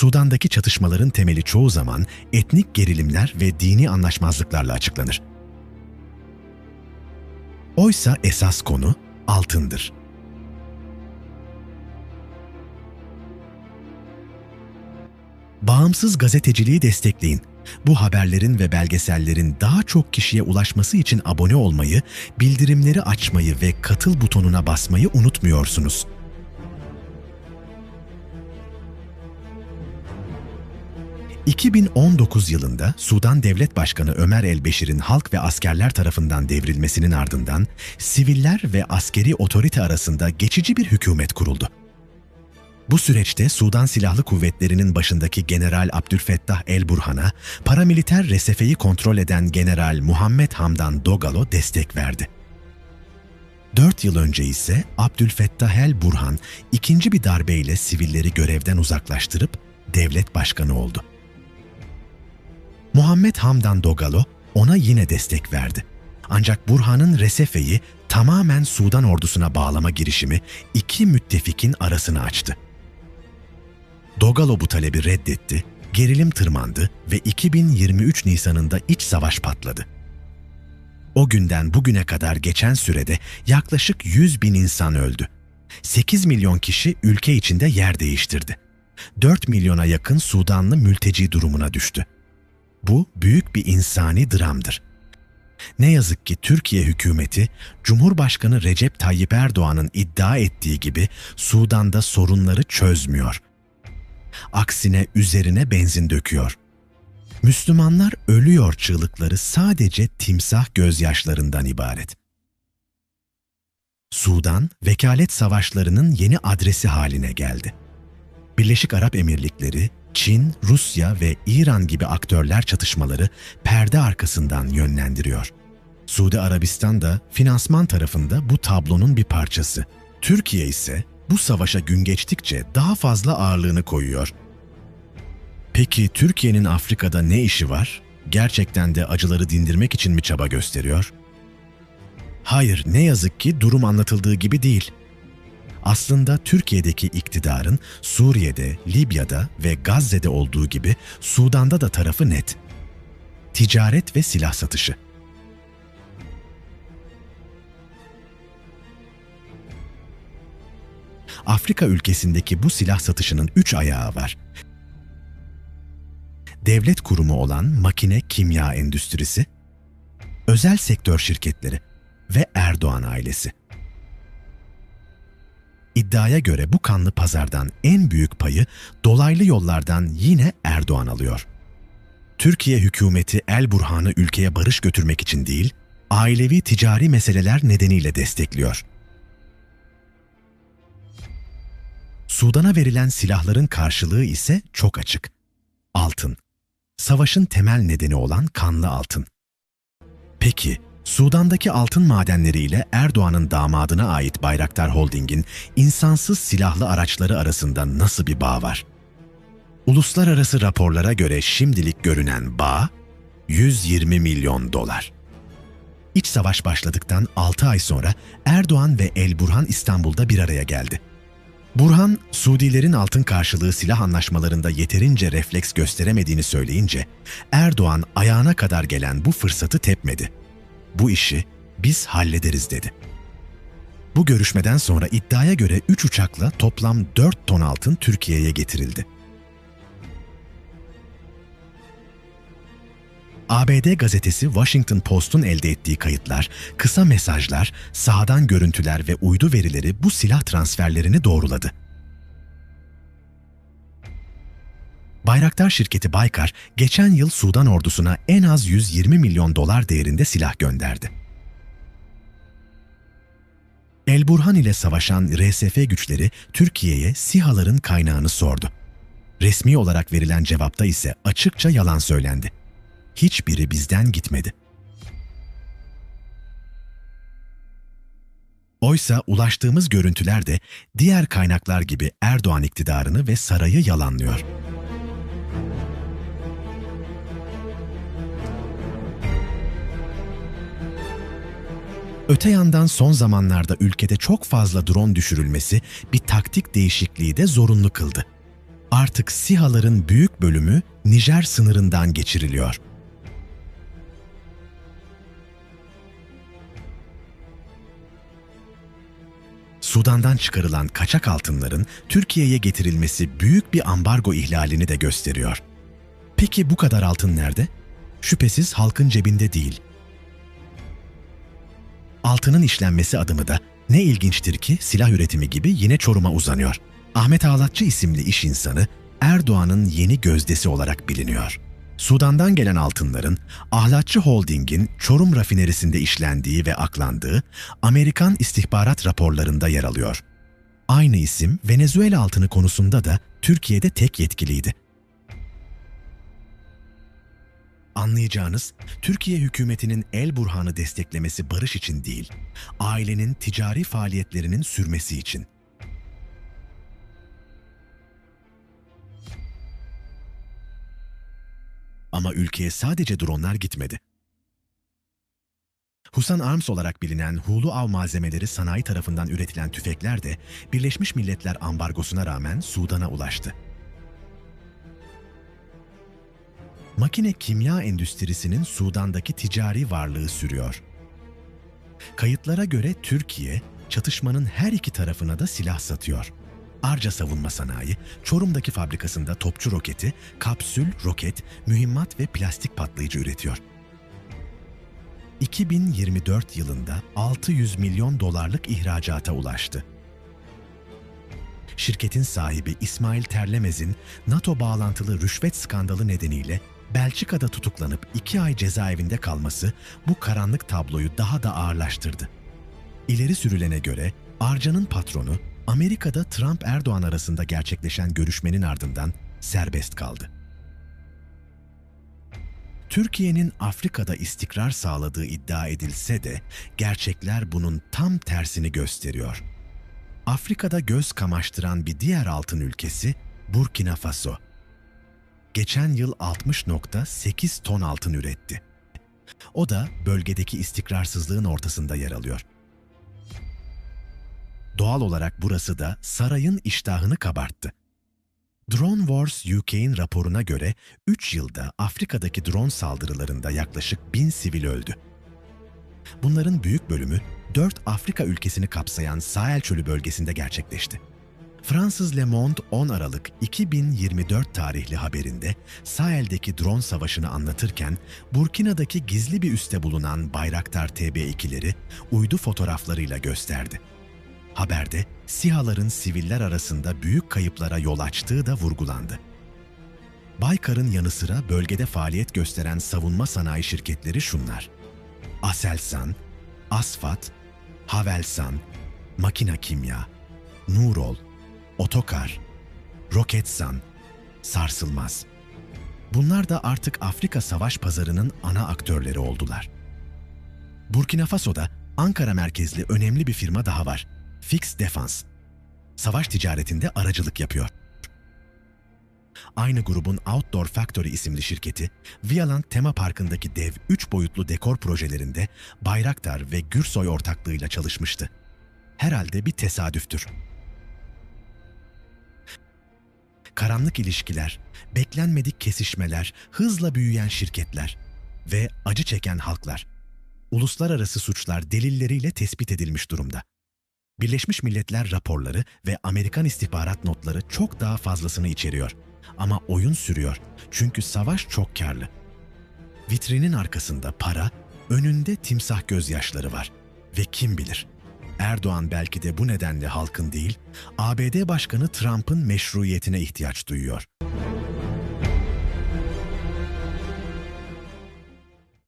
Sudan'daki çatışmaların temeli çoğu zaman etnik gerilimler ve dini anlaşmazlıklarla açıklanır. Oysa esas konu altındır. Bağımsız gazeteciliği destekleyin. Bu haberlerin ve belgesellerin daha çok kişiye ulaşması için abone olmayı, bildirimleri açmayı ve katıl butonuna basmayı unutmuyorsunuz. ...2019 yılında Sudan Devlet Başkanı Ömer El-Beşir'in halk ve askerler tarafından devrilmesinin ardından... ...siviller ve askeri otorite arasında geçici bir hükümet kuruldu. Bu süreçte Sudan Silahlı Kuvvetleri'nin başındaki General Abdülfettah El-Burhan'a paramiliter resefeyi kontrol eden General Muhammed Hamdan Dogalo destek verdi. Dört yıl önce ise Abdülfettah El-Burhan ikinci bir darbeyle sivilleri görevden uzaklaştırıp devlet başkanı oldu. Muhammed Hamdan Dogalo ona yine destek verdi. Ancak Burhan'ın Resefe'yi tamamen Sudan ordusuna bağlama girişimi iki müttefikin arasını açtı. Dogalo bu talebi reddetti, gerilim tırmandı ve 2023 Nisan'ında iç savaş patladı. O günden bugüne kadar geçen sürede yaklaşık 100 bin insan öldü. 8 milyon kişi ülke içinde yer değiştirdi. 4 milyona yakın Sudanlı mülteci durumuna düştü. Bu büyük bir insani dramdır. Ne yazık ki Türkiye hükümeti, Cumhurbaşkanı Recep Tayyip Erdoğan'ın iddia ettiği gibi Sudan'da sorunları çözmüyor. Aksine üzerine benzin döküyor. Müslümanlar ölüyor çığlıkları sadece timsah gözyaşlarından ibaret. Sudan, vekalet savaşlarının yeni adresi haline geldi. Birleşik Arap Emirlikleri, Çin, Rusya ve İran gibi aktörler çatışmaları perde arkasından yönlendiriyor. Suudi Arabistan da finansman tarafında bu tablonun bir parçası. Türkiye ise bu savaşa gün geçtikçe daha fazla ağırlığını koyuyor. Peki Türkiye'nin Afrika'da ne işi var? Gerçekten de acıları dindirmek için mi çaba gösteriyor? Hayır, ne yazık ki durum anlatıldığı gibi değil. Aslında Türkiye'deki iktidarın Suriye'de, Libya'da ve Gazze'de olduğu gibi Sudan'da da tarafı net. Ticaret ve silah satışı. Afrika ülkesindeki bu silah satışının üç ayağı var. Devlet kurumu olan makine kimya endüstrisi, özel sektör şirketleri ve Erdoğan ailesi. İddiaya göre bu kanlı pazardan en büyük payı dolaylı yollardan yine Erdoğan alıyor. Türkiye hükümeti El Burhan'ı ülkeye barış götürmek için değil, ailevi ticari meseleler nedeniyle destekliyor. Sudan'a verilen silahların karşılığı ise çok açık. Altın. Savaşın temel nedeni olan kanlı altın. Peki, Sudan'daki altın madenleriyle Erdoğan'ın damadına ait Bayraktar Holding'in insansız silahlı araçları arasında nasıl bir bağ var? Uluslararası raporlara göre şimdilik görünen bağ 120 milyon dolar. İç savaş başladıktan 6 ay sonra Erdoğan ve El Burhan İstanbul'da bir araya geldi. Burhan, Suudilerin altın karşılığı silah anlaşmalarında yeterince refleks gösteremediğini söyleyince, Erdoğan ayağına kadar gelen bu fırsatı tepmedi. Bu işi biz hallederiz dedi. Bu görüşmeden sonra iddiaya göre 3 uçakla toplam 4 ton altın Türkiye'ye getirildi. ABD gazetesi Washington Post'un elde ettiği kayıtlar, kısa mesajlar, sahadan görüntüler ve uydu verileri bu silah transferlerini doğruladı. Bayraktar şirketi Baykar, geçen yıl Sudan ordusuna en az 120 milyon dolar değerinde silah gönderdi. El Burhan ile savaşan RSF güçleri Türkiye'ye SİHA'ların kaynağını sordu. Resmi olarak verilen cevapta ise açıkça yalan söylendi hiçbiri bizden gitmedi. Oysa ulaştığımız görüntüler de diğer kaynaklar gibi Erdoğan iktidarını ve sarayı yalanlıyor. Öte yandan son zamanlarda ülkede çok fazla drone düşürülmesi bir taktik değişikliği de zorunlu kıldı. Artık SİHA'ların büyük bölümü Nijer sınırından geçiriliyor. Sudan'dan çıkarılan kaçak altınların Türkiye'ye getirilmesi büyük bir ambargo ihlalini de gösteriyor. Peki bu kadar altın nerede? Şüphesiz halkın cebinde değil. Altının işlenmesi adımı da ne ilginçtir ki silah üretimi gibi yine Çorum'a uzanıyor. Ahmet Ağlatçı isimli iş insanı Erdoğan'ın yeni gözdesi olarak biliniyor. Sudan'dan gelen altınların Ahlatçı Holding'in Çorum rafinerisinde işlendiği ve aklandığı Amerikan istihbarat raporlarında yer alıyor. Aynı isim Venezuela altını konusunda da Türkiye'de tek yetkiliydi. Anlayacağınız, Türkiye hükümetinin El Burhan'ı desteklemesi barış için değil, ailenin ticari faaliyetlerinin sürmesi için. Ama ülkeye sadece dronlar gitmedi. Husan Arms olarak bilinen hulu av malzemeleri sanayi tarafından üretilen tüfekler de Birleşmiş Milletler ambargosuna rağmen Sudan'a ulaştı. Makine kimya endüstrisinin Sudan'daki ticari varlığı sürüyor. Kayıtlara göre Türkiye, çatışmanın her iki tarafına da silah satıyor. Arca Savunma Sanayi, Çorum'daki fabrikasında topçu roketi, kapsül, roket, mühimmat ve plastik patlayıcı üretiyor. 2024 yılında 600 milyon dolarlık ihracata ulaştı. Şirketin sahibi İsmail Terlemez'in NATO bağlantılı rüşvet skandalı nedeniyle Belçika'da tutuklanıp iki ay cezaevinde kalması bu karanlık tabloyu daha da ağırlaştırdı. İleri sürülene göre Arca'nın patronu Amerika'da Trump-Erdoğan arasında gerçekleşen görüşmenin ardından serbest kaldı. Türkiye'nin Afrika'da istikrar sağladığı iddia edilse de gerçekler bunun tam tersini gösteriyor. Afrika'da göz kamaştıran bir diğer altın ülkesi Burkina Faso. Geçen yıl 60.8 ton altın üretti. O da bölgedeki istikrarsızlığın ortasında yer alıyor. Doğal olarak burası da sarayın iştahını kabarttı. Drone Wars UK'in raporuna göre 3 yılda Afrika'daki drone saldırılarında yaklaşık 1000 sivil öldü. Bunların büyük bölümü 4 Afrika ülkesini kapsayan Sahel Çölü bölgesinde gerçekleşti. Fransız Le Monde 10 Aralık 2024 tarihli haberinde Sahel'deki drone savaşını anlatırken Burkina'daki gizli bir üste bulunan Bayraktar TB2'leri uydu fotoğraflarıyla gösterdi. Haberde SİHA'ların siviller arasında büyük kayıplara yol açtığı da vurgulandı. Baykar'ın yanı sıra bölgede faaliyet gösteren savunma sanayi şirketleri şunlar. Aselsan, Asfat, Havelsan, Makina Kimya, Nurol, Otokar, Roketsan, Sarsılmaz. Bunlar da artık Afrika savaş pazarının ana aktörleri oldular. Burkina Faso'da Ankara merkezli önemli bir firma daha var. Fix Defense. Savaş ticaretinde aracılık yapıyor. Aynı grubun Outdoor Factory isimli şirketi, Vialand Tema Parkı'ndaki dev 3 boyutlu dekor projelerinde Bayraktar ve Gürsoy ortaklığıyla çalışmıştı. Herhalde bir tesadüftür. Karanlık ilişkiler, beklenmedik kesişmeler, hızla büyüyen şirketler ve acı çeken halklar. Uluslararası suçlar delilleriyle tespit edilmiş durumda. Birleşmiş Milletler raporları ve Amerikan istihbarat notları çok daha fazlasını içeriyor. Ama oyun sürüyor çünkü savaş çok karlı. Vitrinin arkasında para, önünde timsah gözyaşları var. Ve kim bilir, Erdoğan belki de bu nedenle halkın değil, ABD Başkanı Trump'ın meşruiyetine ihtiyaç duyuyor.